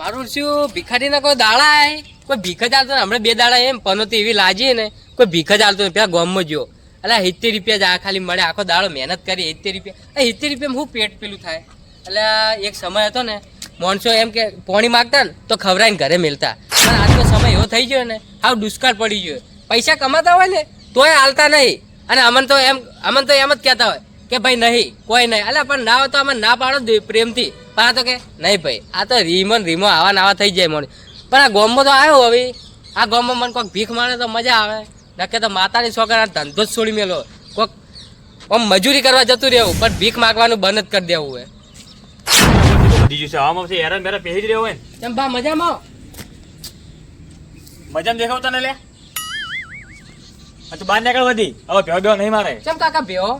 મારું શું ભિખારી ના કોઈ દાડા હે કોઈ ભીખ જ આલતો હમણાં બે દાડા એમ પનોતી એવી લાજી ને. કોઈ ભીખ જ આલતો પેલા ગોમમાં જો એટલે સિત્તેર રૂપિયા જ આ ખાલી મળે. આખો દાડો મહેનત કરી, સિત્તેર રૂપિયા. સિત્તેર રૂપિયા શું પેટ પેલું થાય? એટલે એક સમય હતો ને, માણસો એમ કે, પોણી માગતા ને, તો ખવરાઈને ઘરે મેલતા. પણ આજનો સમય એવો થઈ ગયો ને, હાવ દુષ્કાળ પડી ગયો. પૈસા કમાતા હોય ને, તોય હાલતા નહીં અને અમન તો એમ, અમન તો એમ જ કહેતા હોય. કે ભાઈ નહીં કોઈ નહીં. અલ્યા પણ ના હોય તો અમે ના પાડો પ્રેમથી. પણ તો કે નહીં ભાઈ આ તો રીમો ને રીમો આવા નાવા થઈ જાય મને. પણ આ ગોમમાં તો આવ્યો હવે. આ ગોમમાં મને કોઈક ભીખ મારે તો મજા આવે. નકે તો માતાની છોકરા ધંધો જ છોડી મેલો. કોઈક આમ મજૂરી કરવા જતું રહેવું પણ ભીખ માગવાનું બંધ જ કરી દેવું હોય. બીજું છે આવામાં છે હેરાન બેરા પહેરી જ રહ્યો હોય ને? તેમ બા મજામાં? મજામાં દેખાવ તને લે. તું બહાર નીકળ વધી હવે બેવ નહીં મારે. ચમ કાકા ભેવો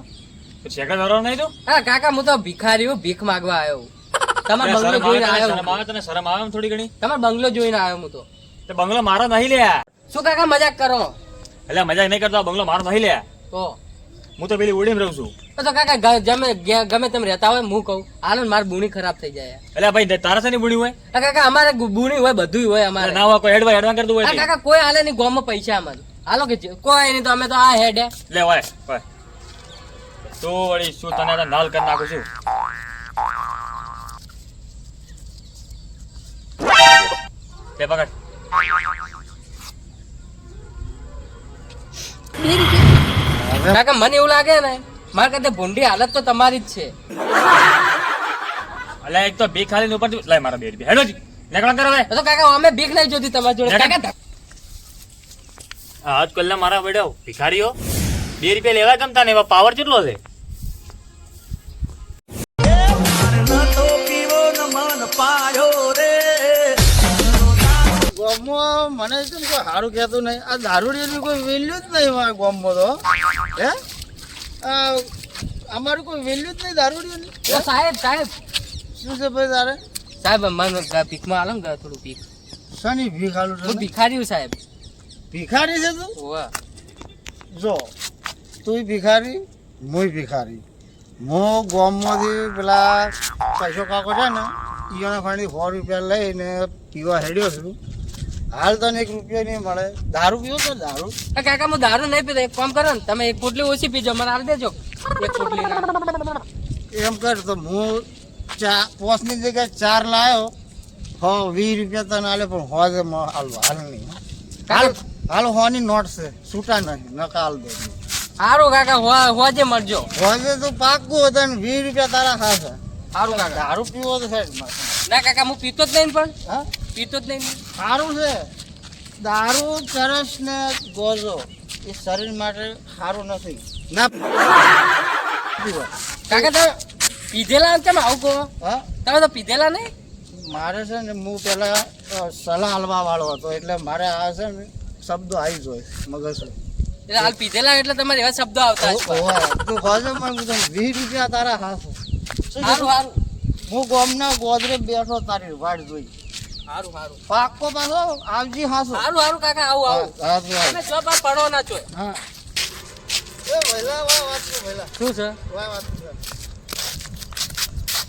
પછી સેકન્ડ નહીં તું હા કાકા હું તો ભિખારી હું ભીખ માગવા આવ્યો તમારો બંગલો જોઈને? શરમ આવ્યો આવે તને શરમ આવે થોડી ઘણી? તમારો બંગલો જોઈને આવ્યો હું તો. તે બંગલો મારો નહીં લ્યા શું કાકા મજાક કરો? એટલે મજાક નહીં કરતો બંગલો મારો નહીં લ્યા તો? હું તો પેલી ઉડીને રહું છું. તો કાકા ગમે ગમે તેમ રહેતા હોય હું કહું. હાલો મારી બુણી ખરાબ થઈ જાય. એટલે ભાઈ તારા છે બુણી હોય? કાકા અમારે બુણી હોય બધું હોય અમારે. ના હોય કોઈ હેડવા હેડવા કરતું હોય કાકા કોઈ હાલે નહીં ગોમાં પૈસા અમારે. હાલો કે કોઈ નહીં તો અમે તો આ હેડ. લે હોય. તો વળી શું તને નાલ કરી નાખું છું. તે પકડ. કાકા મને એવું લાગે ને મારા કરતા ભૂંડી હાલત તો તમારી જ છે. એટલે એક તો બે ખાલી ઉપર લાય મારા બે. રૂપિયા હેડો જી. નીકળો કરો હવે. તો કાકા અમે ભીખ નહીં જોતી તમારી જોડે. કાકા, કાકા આજ કલ્લા મારા બેડો ભિખારીઓ. બે રૂપિયા લેવા ગમતા ને એવા પાવર કેટલો છે? મને કેમ કોઈ સારું કહેતું નહીં. આ દારૂડિયાની કોઈ વેલ્યુ જ નહીં મારા ગામમાં તો. હે? અમારું કોઈ વેલ્યુ જ નહીં દારૂડિયાની. સાહેબ સાહેબ. શું છે ભાઈ તારે? સાહેબ મને ભીખમાં હાલો ને થોડું ભીખ. શાની ભીખ આલું હું ભિખારી સાહેબ. ભિખારી છે તું? ઓવા જો તું ભિખારી હું ભિખારી. હું ગામમાંથી પેલા પૈસો કાકો છે ને ઈઓના ફાણી સો રૂપિયા લઈને પીવા હેડ્યો છું. હાલ તને એક રૂપિયા નહીં મળે. દારૂ પીવો તો દારૂ. કાકા હું દારૂ નહીં પીતો એક કામ કરો ને તમે એક પોટલી ઓછી પીજો મને હાલ દેજો. એક પોટલી એમ કર તો હું ચા પોસની જગ્યાએ ચાર લાવ્યો હો વીસ રૂપિયા તને હાલે પણ હો જ હાલ હાલ નહીં. હાલ હાલ હોની નોટ છે છૂટા નહીં નકા હાલ દે. સારું કાકા હો- હોજે મળજો. હોજે તો પાકું હતા ને વીસ રૂપિયા તારા ખાશે. સારું કાકા. દારૂ પીવો તો માં ના કાકા હું પીતો જ નહીં પણ. હા? પીતો જ નહીં સારું છે. દારૂ ચરસ ને ગોજો એ શરીર માટે સારું નથી. ના. કાકા તમે પીધેલા કેમ આવું કહો? હા? તમે તો પીધેલા નહીં? મારે છે ને હું પેલા સલાહ હાલવા વાળો હતો એટલે મારે આ છે ને શબ્દો આવી જોઈએ મગજ એટલે હાલ પીધેલા એટલે તમારે એવા શબ્દો આવતા તું કહો છો પણ વીસ રૂપિયા તારા હાથ. સારું હું ગોમના ગોદરે બેઠો તારી વાડ જોઈ. સારું સારું પાકો પાછો આવજી હાસો. સારું સારું કાકા આવું આવું. હા તમે જો બા પડો ના છો. હા. એ વહેલા વા વાત કર, વહેલા. શું છે? વા વાત કર.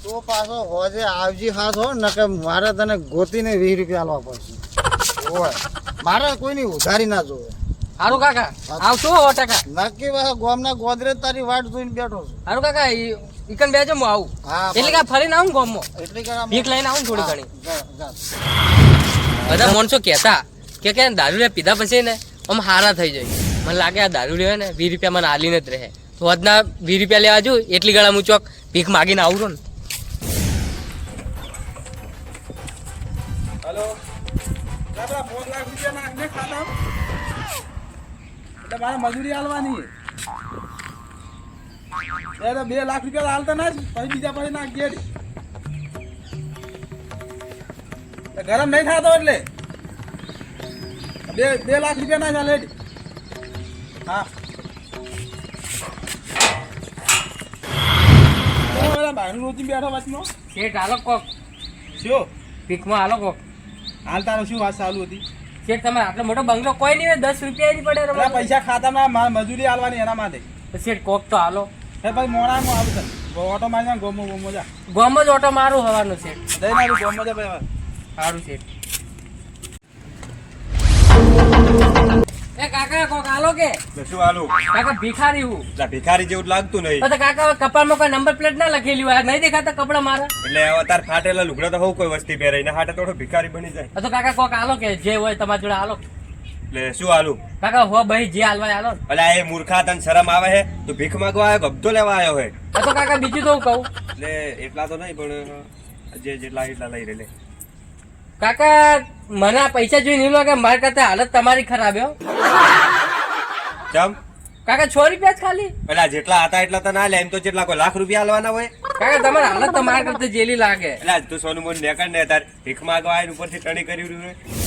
તું પાછો હોજે આવજી હાસો નકે મારે તને ગોતીને વીસ રૂપિયા આલવા પડશે. ઓય. મારે કોઈની ઉધારી ના જોવે. સારું કાકા. આવશો ટકા નક્કી ગોમના ગોદરે તારી વાટ જોઈને બેઠો છું. હારું કાકા ઈકન બેજો હું આવું. એટલે કે ફરીને આવું ગોમમાં. એટલે કે ભીખ લઈને આવું થોડી ઘણી. જા, જા. બધા માણસો કહેતા કે કે દારૂ પીધા પછી ને આમ હારા થઈ જાય. મને લાગે આ દારૂ હોય ને વીસ રૂપિયા મને આલીને જ રહે. તો આજના વીસ રૂપિયા લેવા જઉં એટલી ગળા હું ચોક ભીખ માગીને આવું છું ને. હલો. દાદા પાંચ લાખ રૂપિયા નાખને ખાતા એટલે મજૂરી હાલવાની બે લાખ રૂપિયા હાલતા ના પછી બીજા પછી નાખ ઘેર. ગરમ નહીં થતો એટલે. બે બે લાખ રૂપિયા ના ચાલે હા. રોજી બેઠો શેઠ હાલો કોક. શું? ભીખમાં હાલો કોક. હાલ તારો શું વાત ચાલુ હતી? શેઠ તમારે આટલો મોટો બંગલો કોઈ નહીં દસ રૂપિયા પડે પૈસા ખાતામાં મજૂરી હાલવાની એના માટે. શેઠ કોક તો હાલો. ભાઈ મોડામાં આવું છે. ઓટો મારી જા ગોમો ગોમો જા. ગોમો જ ઓટો મારું હવાનું છે. દઈ મારું ગોમો જા ભાઈ સારું છે. એ કાકા કોક આલો કે? શું આલું? કાકા ભિખારી હું. એટલે ભિખારી જેવું લાગતું નહીં. તો કાકા કપાળમાં કોઈ નંબર પ્લેટ ના લખેલી હોય. નહીં દેખાતા કપડા મારા? એટલે હવે તાર ફાટેલા લુગડા તો હોવ કોઈ વસ્તી પહેરે એના હાટે થોડો ભિખારી બની જાય. તો કાકા કોક આલો કે? જે હોય તમારી જોડે આલો. એટલે શું આલું કાકા હો ભાઈ જે હાલવા આલો એટલે એ મૂર્ખા તને શરમ આવે હે? તું ભીખ માંગવા આવ્યો ગબ્ધો લેવા આવ્યો હે? તો કાકા બીજું તો હું કહું. એટલે એટલા તો નહીં પણ જે જેટલા એટલા લઈ રે લે. કાકા મને આ પૈસા જોઈ નહીં લાગે મારી કરતા હાલત તમારી ખરાબ હો ચમ? કાકા છ રૂપિયા જ ખાલી. પેલા જેટલા હતા એટલા તો ના લે એમ તો જેટલા કોઈ લાખ રૂપિયા હાલવાના હોય. કાકા તમારે હાલત તો મારા કરતા જેલી લાગે. એટલે તું સોનું મોન નેકળ ને તાર ભીખ માંગવા આવીને ઉપરથી ટણી કરી રહ્યું.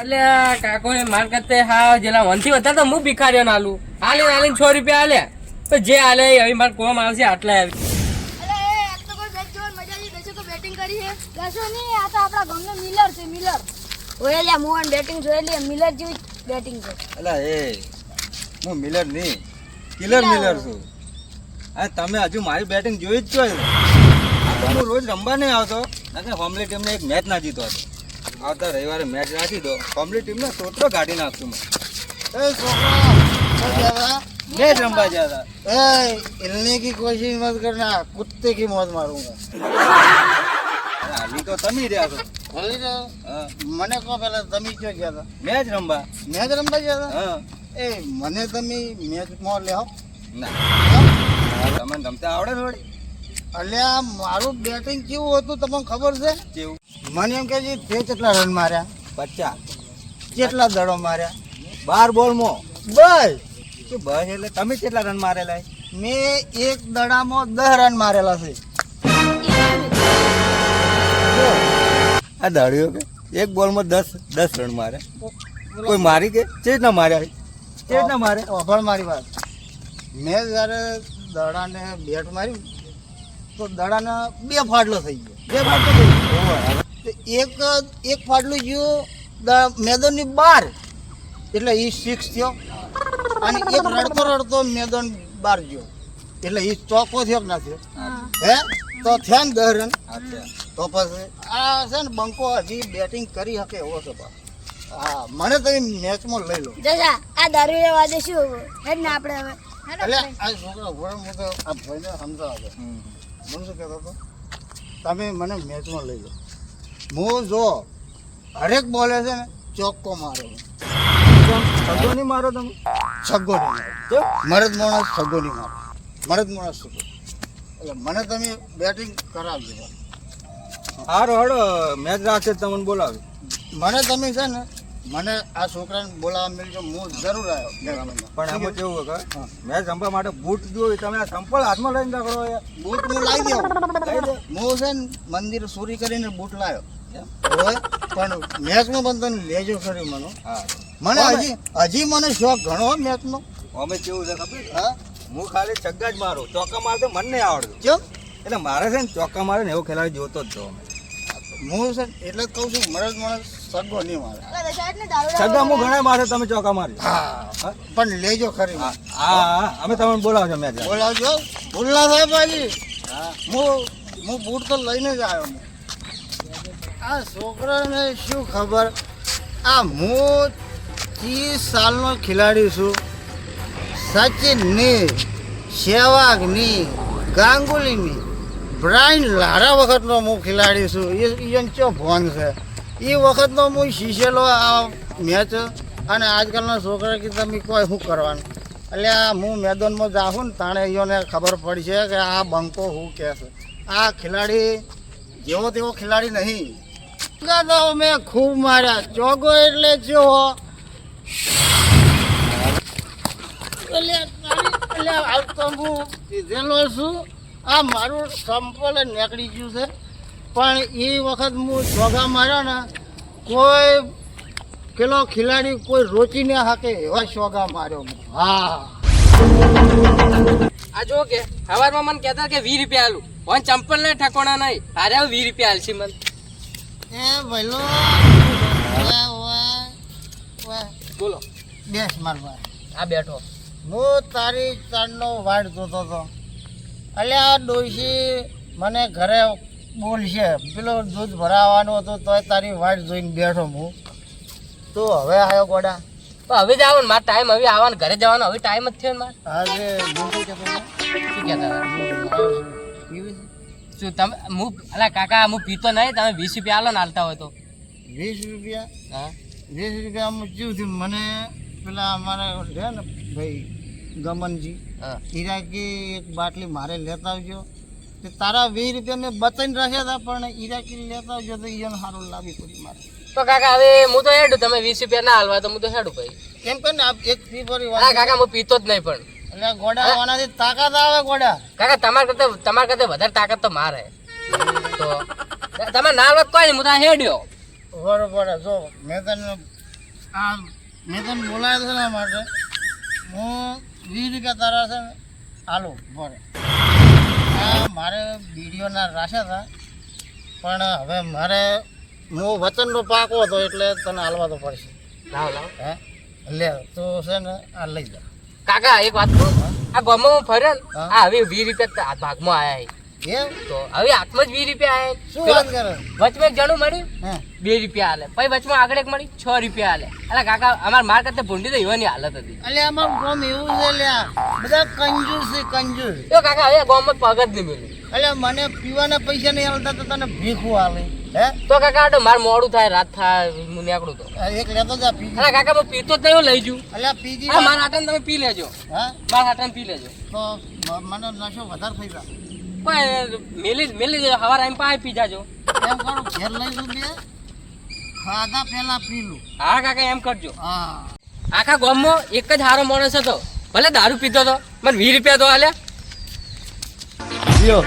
એટલે આ કાકો ને માર કરતે હા જેલા વનથી વધારે તો હું ભિખારીઓ નાલું હાલે હાલે છ રૂપિયા હાલે તો જે હાલે એ હવે મારે કોમ આવશે આટલા આવી. અરે આજ તો કોઈ મજા બેટિંગ કરી છે દર્શકો નહીં આ તો આપણા ગામનો મિલર છે મિલર ઓય લ્યા મોહન બેટિંગ જોઈ લે મિલર જેવી બેટિંગ છે. અલા હું મિલર નહીં. કિલર મિલર છું. હા તમે હજુ મારી બેટિંગ જોઈ જ છો. આ રોજ રમવા નહીં આવતો. નાકે હોમલી ટીમને એક મેચ ના જીતો હતો. આવતા રવિવારે મેચ રાખી દો. કોમ્પ્લીટ ટીમનો સોતરો કાઢી નાખશું મેચ રમવા જતા હિલને કી કોશિશ મત કરના કુત્તે કી મોત મારું હાલી તો તમે રહ્યા છો. મને કહો પેલા તમે ક્યાં ગયા હતા? મેચ રમવા. મેચ રમવા ગયા હતા? એ મને તમે મેચમાં લેહો. ના. તમને રમતા આવડે થોડી. અલ્યા મારું બેટિંગ કેવું હતું તમને ખબર છે? કેવું? મને એમ કે છે તે કેટલા રન માર્યા? પચાસ. કેટલા દડો માર્યા? બાર બોલમાં બસ. તો બસ એટલે તમે કેટલા રન મારેલા? છે? મેં એક દડામાં દસ રન મારેલા છે. આ દાડીઓ કે એક બોલમાં દસ દસ રન મારે. કોઈ મારી કે? ચેજ ના માર્યા? ચેજ ના મારે અભણ મારી વાત. મેં જ્યારે દડાને બેટ માર્યું તો દડાને બે ફાટલો થઈ ગયો. બે વાત થઈ. તો એક એક ફાટલું ગયું મેદાનની બહાર. એટલે એ સિક્સ થયો. અને એક રડતો રડતો મેદાન બહાર ગયો. એટલે એ ચોખ્ખો થયો કે ના થયો? હે. તો થયા ને દસ રન તો પછી આ છે ને બંકો હજી બેટિંગ કરી શકે એવો છે હા મને તમે મેચમાં લઈ લો. જજા આ દારૂ લેવા દે શું? હેડ ને આપણે હવે. એટલે આ છોકરા ઘોડા હું આ ભાઈને હમ. મને શું કહેતો હતો? તમે મને મેચમાં લઈ લો. હું જો હરેક બોલે છે ને ચોક્કો મારો. છગ્ગો નહીં મારો તમે? છગ્ગો નહીં મારો. મરદ માણસ છગ્ગો નહીં મારો. મરદ માણસ છગ્ગો એટલે મને તમે બેટિંગ કરાવજો. હારો હારો મેચ રાખશે તમને બોલાવી મને તમે છે ને મને આ છોકરાને બોલાવવા મળજો હું જરૂર આવ્યો મેદાનમાં. પણ એમાં કેવું કે મેં જમવા માટે બૂટ જોયું તમે આ સંપલ હાથમાં લઈને યાર બૂટ હું લાવી દઉં હું છે ને મંદિર ચોરી કરીને બૂટ લાવ્યો. પણ મેચમાં પણ તને લેજો ખરી મને. મને હજી હજી મને શોખ ઘણો મેચનો અમે કેવું છે ખબર? હા? હું ખાલી છગ્ગા જ મારું. ચોક્કા મારતો મને નહીં આવડતું કેમ? એટલે મારે છે ને ચોક્કા મારે ને એવો ખેલાડી જોતો જ જો હું છે એટલે જ કહું છું મરદ માણસ સગો નહીં મારે. સગા હું ઘણા મારે તમે ચોકા મારી હા? પણ લેજો ખરી. હા હા અમે તમને બોલાવજો મેં બોલાવજો. ભૂલના સાહેબ હાજી હું હું બૂટ તો લઈને જ આવ્યો હું આ છોકરાને શું ખબર? આ હું ત્રીસ સાલનો ખેલાડી છું. સચિનની સહેવાગની ગાંગુલીની બ્રાઇન લારા વખતનો હું ખેલાડી છું. એ ચો ભોન છે? એ વખતનો હું શીશેલો આ મેચ અને આજકાલના છોકરા કે તમે કોઈ શું કરવાનું? એટલે આ હું મેદાનમાં જાઉં ને તાણે એને ખબર પડશે કે આ બંકો શું કહે છે. આ ખેલાડી જેવો તેવો ખેલાડી નહીં. તો મેં ખૂબ માર્યા. ચોગો એટલે જો. એટલે એટલે હું કીધેલો છું. આ મારું સંપલ નીકળી ગયું છે. પણ એ વખત હું ચોગા માર્યો ને કોઈ પેલો ખેલાડી કોઈ રોચી ન હાકે એવા ચોગા માર્યો હું. આ જો કે સવારમાં મને કહેતા કે વીસ રૂપિયા આલું. ઓન ચંપલ ને ઠકોણા નહીં. તારે હવે વીસ રૂપિયા આલશી મને. એ વાહ. બોલો. બેસ માર ભાઈ. આ બેઠો. હું તારી ચાંદનો વાડ જોતો હતો. અલ્યા ડોશી મને ઘરે બોલશે પેલો દૂધ ભરાવાનું હતું તોય તારી વાટ જોઈને બેઠો હું. તો હવે આવ્યો ગોડા. તો હવે જ આવો ને મારે ટાઈમ હવે આવવાનો ઘરે જવાનો હવે ટાઈમ જ થયો ને મારે. આજે હું શું કહેતો હતો? શું હું છું. છે? તમે હું અલા કાકા હું પીતો નહીં તમે વીસ રૂપિયા આલો ને હાલતા હોય તો. વીસ રૂપિયા? હા. વીસ રૂપિયા શું થયું? મને પેલા અમારે છે ને ભાઈ ગમનજી હા. ઈરાકી એક બાટલી મારે લેતા આવજો. તારા વીસ રૂપિયા મેં બચાઈને રાખ્યા હતા પણ ઈરાકી લેતા જો તો ઈયોને સારું લાવી પડી મારે. તો કાકા હવે હું તો હેડું તમે વીસ રૂપિયા ના હાલવા તો હું તો હેડું ભાઈ. કેમ કે ને એક ફી ભરી હા કાકા હું પીતો જ નહીં પણ. એટલે ગોડા આવવાનાથી તાકાત આવે ગોડા. કાકા તમારે કરતા તમારે કરતા વધારે તાકાત તો મારે. તો તમે ના હાલવા કોઈ નહીં હું તો હેડ્યો. બરોબર જો મેં તને આ મેં તને બોલાવ્યો છે ને માટે હું વીસ રૂપિયા તારા છે હાલો બરે આ મારે બીડીઓના રાખ્યા હતા. પણ હવે મારે હું વચનનો પાકો હતો એટલે તને હાલવા તો પડશે. લાવ લાવ. હે? લે તો છે ને આ લઈ જા. કાકા એક વાત કહું. આ ગામમાં હું ફર્યો ને હા. આ હવે બી રીતે ભાગમાં આયા એમ? તો હવે હાથમાં જ વીસ રૂપિયા શું વાત કરો? વચમાં એક જણું મળ્યું? હે. બે રૂપિયા હાલે પછી વચમાં આગળ એક મળી છ રૂપિયા હાલે અલા કાકા અમાર માર કરતા ભૂંડી તો એવાની હાલત હતી. એટલે આમાં કોમ એવું છે લ્યા બધા કંજૂસ છે કંજૂસ. તો કાકા હવે ગામમાં પગ જ નહીં મળ્યું એટલે મને પીવાના પૈસા નહીં આવતા તો તને ભીખું આલે હે? તો કાકા આટો માર મોડું થાય રાત થાય હું નીકળું તો. એક લેતો જા પી. અલા કાકા હું પીતો જ નહીં લઈ જઉં. અલ્યા પીજી મારા હાટાને તમે પી લેજો. હા? મારા હાટાને પી લેજો. તો મને નશો વધારે થઈ જાય મેલી મેલી દેજો હવાર આવીને પાય પી જાજો. એમ કરું ઘેર લઈ જઉં બે. ખાધા પહેલા પી લઉં. હા કાકા એમ કરજો. હા. આખા ગામમાં એક જ હારો માણસ હતો. ભલે દારૂ પીતો હતો મને વીસ રૂપિયા તો હાલ્યા લ્યો.